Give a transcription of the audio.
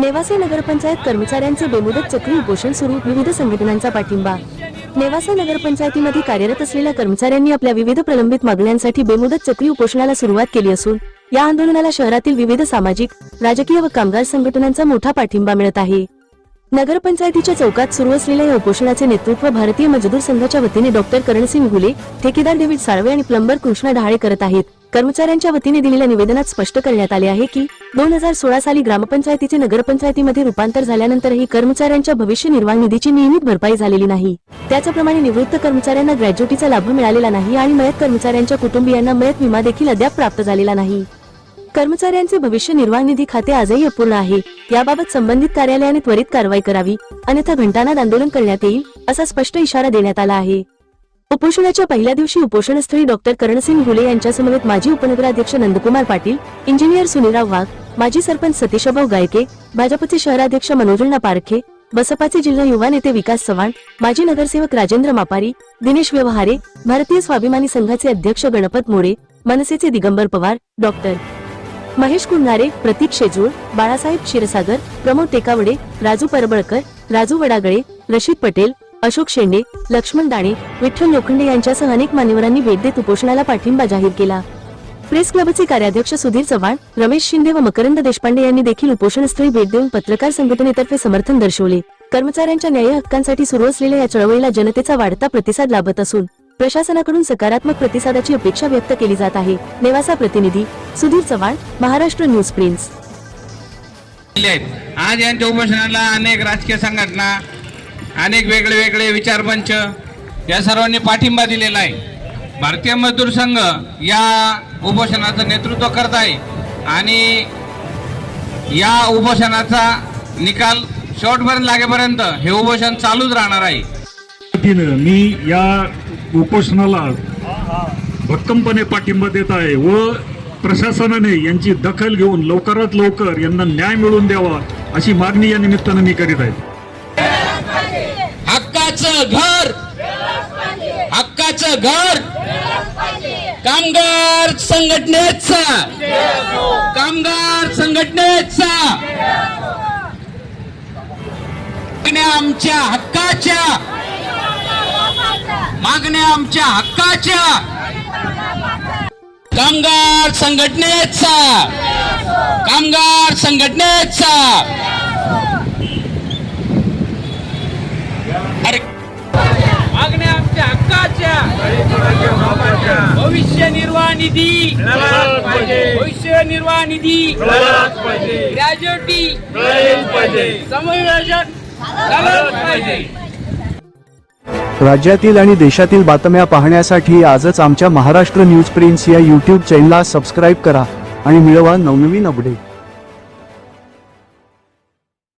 नेवासा नगरपंचायत कर्मचाऱ्यांचे बेमुदत चक्री उपोषण सुरू विविध संघटनांचा पाठिंबा. नेवासा नगरपंचायतीमध्ये कार्यरत असलेल्या कर्मचाऱ्यांनी आपल्या विविध प्रलंबित मागण्यांसाठी बेमुदत चक्री उपोषणाला सुरुवात केली असून या आंदोलनाला शहरातील विविध सामाजिक राजकीय व कामगार संघटनांचा मोठा पाठिंबा मिळत आहे. नगरपंचायतीच्या चौकात सुरू असलेल्या या उपोषणाचे नेतृत्व भारतीय मजदूर संघाच्या वतीने डॉक्टर करणसिंग घुले ठेकेदार डेव्हिड साळवे आणि प्लंबर कृष्णा ढाळे करत आहेत. कर्मचाऱ्यांच्या वतीने दिलेल्या निवेदनात स्पष्ट करण्यात आले आहे की दोन हजार सोळा साली ग्रामपंचायतीचे नगरपंचायतीमध्ये रूपांतर झाल्यानंतरही कर्मचाऱ्यांच्या भविष्य निर्वाह निधीची नियमित भरपाई झालेली नाही. त्याचप्रमाणे निवृत्त कर्मचाऱ्यांना ग्रॅज्युटीचा लाभ मिळालेला नाही आणि मयत कर्मचाऱ्यांच्या कुटुंबियांना मयत विमा देखील अद्याप प्राप्त झालेला नाही. कर्मचाऱ्यांचे भविष्य निर्वाह निधी खाते आजही अपूर्ण आहे. याबाबत संबंधित कार्यालयाने त्वरित कारवाई करावी अन्यथा घंटानाद आंदोलन करण्यात येईल असा स्पष्ट इशारा देण्यात आला आहे. उपोषणाच्या पहिल्या दिवशी उपोषणस्थळी डॉक्टर करणसिंग घुले यांच्या समवेत माजी उपनगराध्यक्ष नंदकुमार पाटील इंजिनियर सुनीलराव वाघ माजी सरपंच सतीशभाऊ गायके भाजपचे शहराध्यक्ष मनोजण्णा पारखे बसपाचे जिल्हा युवा नेते विकास चव्हाण माजी नगरसेवक राजेंद्र मापारी दिनेश व्यवहारे भारतीय स्वाभिमानी संघाचे अध्यक्ष गणपत मोरे मनसेचे दिगंबर पवार डॉक्टर महेश कुंभारे प्रतीक शेजूळ बाळासाहेब क्षीरसागर प्रमोद टेकावडे राजू परबळकर राजू वडागळे रशीद पटेल अशोक शेंडे लक्ष्मण दाणे विठ्ठल लोखंडे यांच्यासह अनेक मान्यवरांनी भेट देत उपोषणाला पाठिंबा जाहीर केला. प्रेस क्लबचे कार्याध्यक्ष सुधीर चव्हाण रमेश शिंदे व मकरंद देशपांडे यांनी देखील उपोषणस्थळी भेट देऊन पत्रकार संघटनेतर्फे समर्थन दर्शवले. कर्मचाऱ्यांच्या न्याय हक्कांसाठी सुरू असलेल्या या चळवळीला जनतेचा वाढता प्रतिसाद लाभत असून प्रशासनाकडून सकारात्मक प्रतिसादाची अपेक्षा व्यक्त केली जात आहे. नेवासा प्रतिनिधी सुधीर चव्हाण महाराष्ट्र न्यूज प्रिन्स. आज यांच्या उपोषणाला अनेक राजकीय संघटना अनेक वेगळे वेगळे विचारमंच या सर्वांनी पाठिंबा दिलेला आहे. भारतीय मजदूर संघ या उपोषणाचं नेतृत्व करत आहे आणि या उपोषणाचा निकाल शेवटपर्यंत लागेपर्यंत हे उपोषण चालूच राहणार आहे. मी या उपोषणाला भक्कमपणे पाठिंबा देत आहे व प्रशासनाने यांची दखल घेऊन लवकरात लवकर यांना न्याय मिळवून द्यावा अशी मागणी या निमित्तानं मी करीत आहे. हक्काचं घर. हक्काचं घर. कामगार संघटनेचा. कामगार संघटनेचा. मागण्या आमच्या हक्काच्या. मागण्या आमच्या हक्काच्या. कामगार संघटनेचा. कामगार संघटनेचा. भविष्य निर्वाह निधी. भविष्य निर्वाह निधी. समायोजन पाहिजे. राज्यातील आणि देशातील बातम्या पाहण्यासाठी आजच आमच्या महाराष्ट्र न्यूज प्रिन्स या यूट्यूब चॅनलला सबस्क्राईब करा आणि मिळवा नवनवीन अपडेट